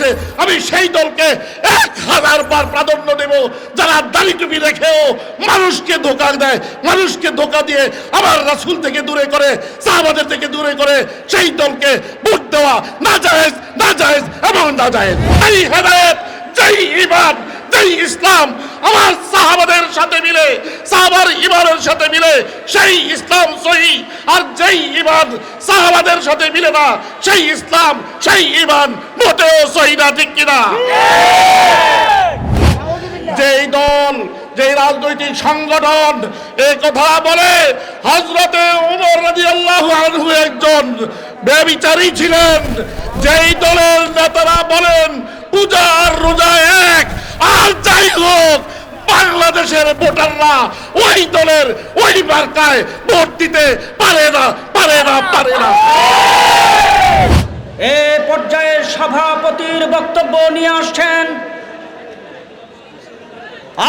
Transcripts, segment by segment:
বাংলাদেশে আমি সেই দলকে এক হাজার বার প্রাধান্য দেব। যারা দাড়ি টুপি রেখেও মানুষকে ধোকা দেয়, মানুষকে ধোকা দিয়ে আমার রাসুল থেকে দূরে করে, সাহাবাদের থেকে দূরে করে, সেই দলকে ভোট দেওয়া না জায়েজ না জায়েজ এবং না জায়েজ এই হেদায়েত, যেই ইমান যেই ইসলাম আমার সাহাবাদের সাথে মিলে সাহাবার ইমানের সাথে মিলে, সেই ইসলাম সহি। আর যেই ইমান সাহাবাদের সাথে মিলে না, সেই ইসলাম, সেই ইমান মোটেও সহি না, ঠিক কিনা? যেই দল, যেই রাজনৈতিক সংগঠন এই কথা বলে হজরতে উমর রাদিয়াল্লাহু আনহু একজন বেবিচারী ছিলেন। যেই দলের নেতারা বলেন, পূজা আর রোজা এক, আর যাই হোক বাংলাদেশের ভোটাররা ওই দলের ওই মার্কায় ভোট দিতে পারে না পারে না পারে না। এ পর্যায়ে সভাপতির বক্তব্য নিয়ে আসছেন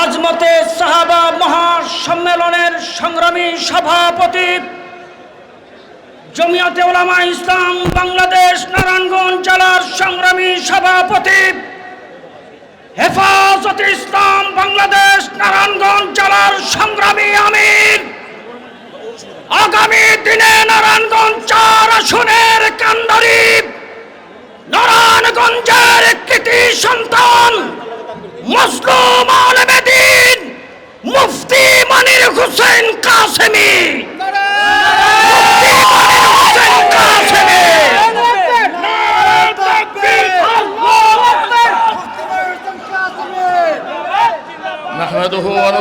আজমতে সাহাবা মহাসম্মেলনের সংগ্রামী সভাপতি জমিয়তে ওলামা ইসলাম, বাংলাদেশ, নারায়ণগঞ্জ জেলার সংগ্রামী সভাপতি। হেফাজত ইসলাম বাংলাদেশ, নারায়ণগঞ্জ জেলার সংগ্রামী আমির। আগামী দিনে নারায়ণগঞ্জ চার আসনের কান্দারি নারায়ণগঞ্জের কৃতি সন্তান, মজলুম আলমেদিন মুফতি মনির হোসেন কাসেমি।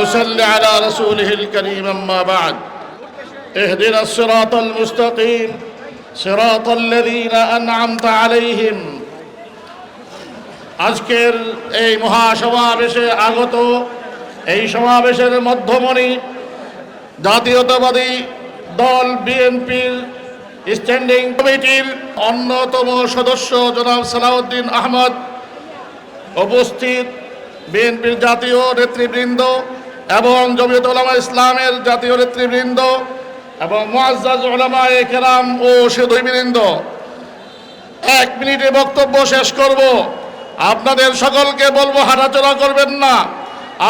ونصلي على رسوله الكريم أما بعد اهدنا الصراط المستقيم صراط الذين أنعمت عليهم আজকের এই মহাসমাবেশে আগত এই সমাবেশের মধ্যমণি জাতীয়তাবাদী দল বিএনপির স্ট্যান্ডিং কমিটির অন্যতম সদস্য জনাব সালাউদ্দিন আহমদ উপস্থিত বিএনপির জাতীয় নেতৃবৃন্দ এবং জমিয়ত ওলামা ইসলামের জাতীয় নেতৃবৃন্দ এবং মুআজ্জাজ ওলামা কেরাম ও সুধীবৃন্দ এক মিনিটে বক্তব্য শেষ করব। আপনাদের সকলকে বলব, হাঁটাচলা করবেন না।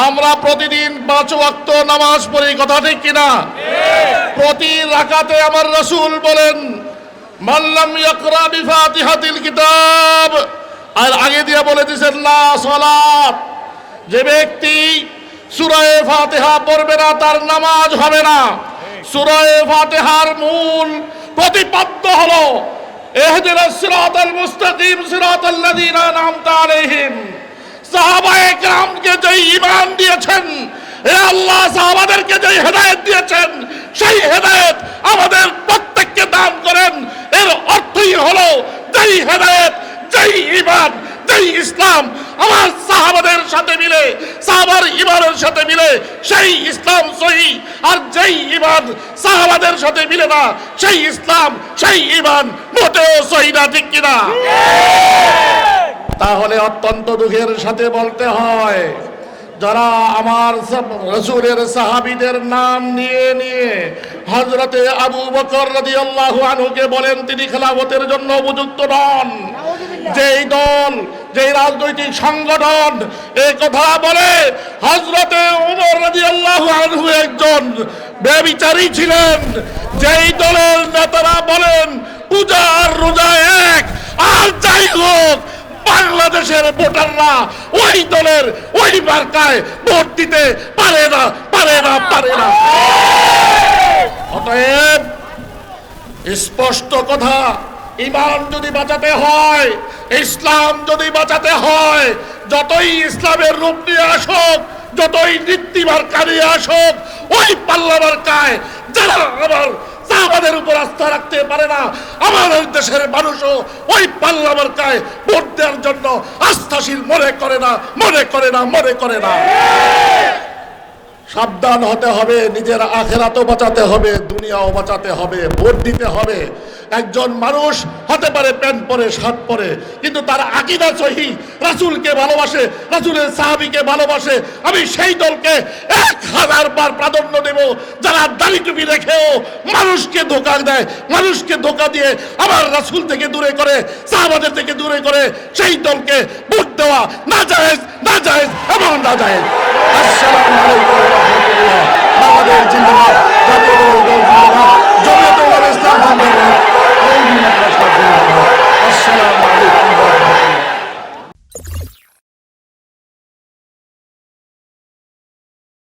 আমরা প্রতিদিন পাঁচ ওয়াক্ত নামাজ পড়ি, কথা ঠিক কিনা? প্রতি রাকাতে আমার রসুল বলেন মাল্লাম ইয়াকরা বিফাতিহাতিল কিতাব। আর আগে দিয়ে বলে দিয়েছেন লা সালাত। যে ব্যক্তি সুরায়ে ফাতিহা পড়বে না, তার নামাজ হবে না। সুরায়ে ফাতিহার মূল প্রতিপাদ্য হলো ইহদিনাস সিরাতাল মুস্তাকিম সিরাতাল্লাযীনা আন'আমতা আলাইহিম। সাহাবায়ে কেরামকে যে ঈমান দিয়েছেন, এ আল্লাহ সাহাবাদেরকে যে হেদায়েত দিয়েছেন, সেই হেদায়েত আমাদের প্রত্যেককে দান করেন। এর অর্থই হলো, যেই হেদায়েত, যেই ঈমান, যেই ইসলাম, আমার সাহাবাদের সাথে মিলে সাহাবার ইমানের সাথে মিলে সেই ইসলাম সহি। আর যেই ইমান সাহাবাদের সাথে মিলে না সেই ইসলাম সেই ইমান মোটেও সহি না ঠিক কিনা? তাহলে অত্যন্ত দুঃখের সাথে বলতে হয় যারা আমার সব- রসুলের সাহাবিদের নাম নিয়ে নিয়ে হজরতে আবু বকর রাদিয়াল্লাহু আনুকে বলেন তিনি খেলাফতের জন্য উপযুক্ত নন। যেই দল যেই রাজনৈতিক সংগঠন এই কথা বলে হজরতে উমর রাদিয়াল্লাহু আনহু একজন বেবিচারী ছিলেন। যেই দলের নেতারা বলেন, পূজা আর রোজা এক, আর যাই হোক, বাংলাদেশের ভোটাররা ওই দলের ওই মার্কায় ভোট দিতে পারে না পারে না পারে না। অতএব স্পষ্ট কথা ইমান যদি বাঁচাতে হয়, ইসলাম যদি বাঁচাতে হয়, যতই ইসলামের রূপ নিয়ে আসুক, যতই নীতিমার কারিয়ে আসুক, ওই পাল্লা মার্কায় যারা আমার সাহাবাদের উপর আস্থা রাখতে পারে না, আমাদের দেশের মানুষও ওই পাল্লা মার্কায় ভোট দেওয়ার জন্য আস্থাশীল মনে করে না, মনে করে না, মনে করে না। সাবধান হতে হবে, নিজের আখেরাতও বাঁচাতে হবে, দুনিয়াও বাঁচাতে হবে, ভোট দিতে হবে। একজন মানুষ হতে পারে প্যান্ট পরে, শার্ট পরে, কিন্তু তার আকিদা সহি। রাসুলকে ভালোবাসে, রাসুলের সাহাবিকে ভালোবাসে। আমি সেই দলকে এক হাজার বার প্রাধান্য দেব। যারা দাড়ি টুপি রেখেও মানুষকে ধোকা দেয়, মানুষকে ধোকা দিয়ে আবার রাসুল থেকে দূরে করে, সাহাবাদের থেকে দূরে করে, সেই দলকে ভোট দেওয়া না জায়েজ না জায়েজ এবং না জায়েজ আসসালামু আলাইকুম বাংলাদেশ জিন্দাবাদ, জাতীয় দল জিন্দাবাদ জমিয়ত ইসলাম জিন্দাবাদ